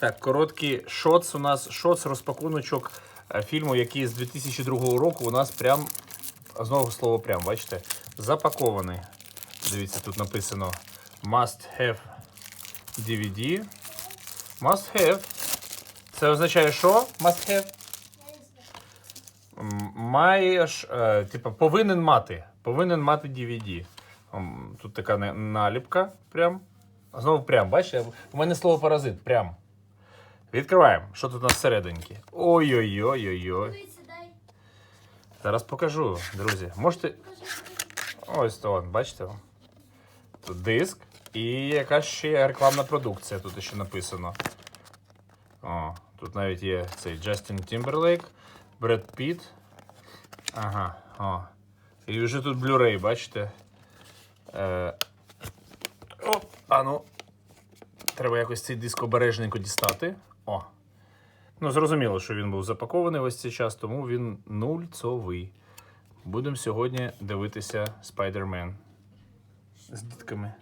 Так, короткий шоц. У нас шоц розпакуночок е, фільму, який з 2002 року у нас прям, знову слово прям, бачите, запакований. Дивіться, тут написано Must have DVD. Must have. Це означає, що? Must have? Маєш, типа, повинен мати. Повинен мати DVD. Тут така наліпка. Прям. Знову прям, бачите? У мене слово паразит. Прям. Відкриваємо. Що тут у нас всерединки? Ой-ой-ой-ой-ой. Зараз покажу, друзі. Можете. Ось то, бачите? Тут диск і якась ще рекламна продукція тут ще написано. О, тут навіть є цей Джастін Тімберлейк, Бред Піт. Ага, о. І вже тут Blu-ray, бачите? Е... О, а ну. Треба якось цей диск обережненько дістати. О. Ну, зрозуміло, що він був запакований ось цей час, тому він нульцовий. Будемо сьогодні дивитися Spider-Man з дітками.